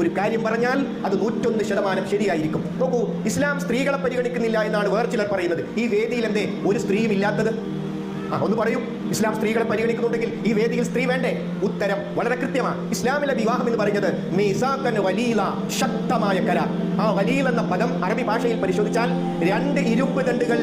ഒരു കാര്യം പറഞ്ഞാൽ അത് നൂറ്റൊന്ന് ശതമാനം ശരിയായിരിക്കും. നോക്കൂ ഇസ്ലാം സ്ത്രീകളെ പരിഗണിക്കുന്നില്ല എന്നാണ് വേറെ ചിലർ പറയുന്നത്. ഈ വേദിയിൽ എന്തേ? ഒരു സ്ത്രീയും ഇല്ലാത്തത്. ആ ഒന്ന് പറയൂ. ഇസ്ലാം സ്ത്രീകളെ പരിഗണിക്കുന്നുണ്ടെങ്കിൽ ഈ വേദിയിൽ സ്ത്രീ വേണ്ടേ? ഉത്തരം വളരെ കൃത്യമാണ് ഇസ്ലാമിലെ വിവാഹം എന്ന് പറയുന്നത് വലീല ശക്തമായ കര ആ വലീൽ എന്ന പദം അറബി ഭാഷയിൽ പരിശോധിച്ചാൽ രണ്ട് ഇരുപ്പ് ദണ്ടുകൾ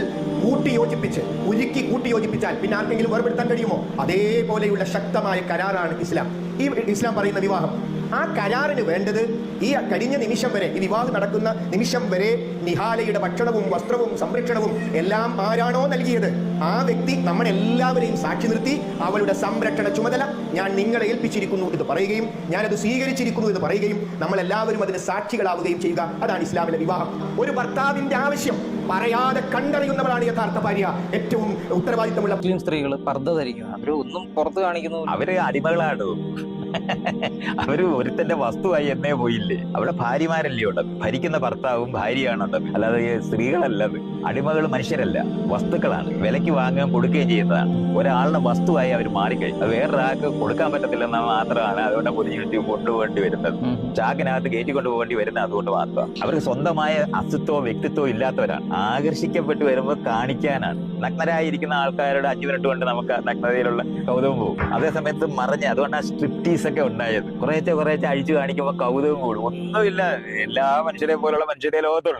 കൂട്ടി യോജിപ്പിച്ച് ഉരുക്കി കൂട്ടി യോജിപ്പിച്ചാൽ പിന്നെ ആർക്കെങ്കിലും വേർപെടുത്താൻ കഴിയുമോ? അതേപോലെയുള്ള ശക്തമായ കരാറാണ് ഇസ്ലാം. ഈ ഇസ്ലാം പറയുന്ന വിവാഹം. ആ കരാറിന് വേണ്ടത് ഈ കഴിഞ്ഞ നിമിഷം വരെ ഈ വിവാഹം നടക്കുന്ന നിമിഷം വരെ നിഹാലയുടെ ഭക്ഷണവും വസ്ത്രവും സംരക്ഷണവും എല്ലാം ആരാണോ നൽകിയത്? ആ വ്യക്തി നമ്മളെല്ലാവരെയും സാക്ഷി നിർത്തി അവളുടെ സംരക്ഷണ ചുമതല ഞാൻ നിങ്ങളെ ഏൽപ്പിച്ചിരിക്കുന്നു എന്ന് പറയുകയും ഞാനത് സ്വീകരിച്ചിരിക്കുന്നു എന്ന് പറയുകയും നമ്മളെല്ലാവരും അതിന് സാക്ഷികളാവുകയും ചെയ്യുക. അതാണ് ഇസ്ലാമിലെ വിവാഹം. ഒരു ഭർത്താവിന്റെ ആവശ്യം പറയാതെ കണ്ടറിയുന്നവളാണ് യഥാർത്ഥ ഭാര്യ. ഏറ്റവും ഉത്തരവാദിത്തമുള്ള മുസ്ലിം സ്ത്രീകൾ പർദ്ദ ധരിക്കുക. അവർ ഒന്നും പുറത്ത് കാണിക്കുന്നു. അവർ അടിമകളാണ്. അവർ ഒരുത്തന്റെ വസ്തുവായി എന്നേ പോയില്ലേ? അവിടെ ഭാര്യമാരല്ലേ ഉള്ളത്? ഭരിക്കുന്ന ഭർത്താവും ഭാര്യയാണുള്ളത് അല്ലാതെ സ്ത്രീകളല്ലത് അടിമകൾ മനുഷ്യരല്ല. വസ്തുക്കളാണ്. വിലയ്ക്ക് വാങ്ങുകയും കൊടുക്കുകയും ചെയ്യുന്നതാണ്. ഒരാളുടെ വസ്തുവായി അവർ മാറിക്കഴിഞ്ഞു. അത് വേറൊരാൾക്ക് കൊടുക്കാൻ പറ്റത്തില്ലെന്ന് മാത്രമാണ് അതുകൊണ്ട് പൊതിഞ്ഞു കൊണ്ടുപോകേണ്ടി വരുന്നത്. ചാക്കിനകത്ത് കയറ്റി കൊണ്ടുപോകേണ്ടി വരുന്നത് അതുകൊണ്ട് മാത്രം. അവർക്ക് സ്വന്തമായ അസ്തിത്വോ വ്യക്തിത്വോ ഇല്ലാത്തവരാണ്. ആകർഷിക്കപ്പെട്ടു വരുമ്പോൾ കാണിക്കാനാണ്. നഗ്നരായിരിക്കുന്ന ആൾക്കാരുടെ അഞ്ചു മിനിറ്റ് കൊണ്ട് നമുക്ക് നഗ്നതയിലുള്ള കൗതുകം പോകും. അതേസമയത്ത് മറിഞ്ഞ്. അതുകൊണ്ടാണ് സ്ട്രിപ്റ്റീസ് ഒക്കെ ഉണ്ടായത്. കുറേശ്ശെ കുറേശ്ശെ അഴിച്ചു കാണിക്കുമ്പോൾ കൗതുകം കൂടും. ഒന്നുമില്ല എല്ലാ മനുഷ്യരെ പോലുള്ള മനുഷ്യരെ ലോകത്തുണ്ട്.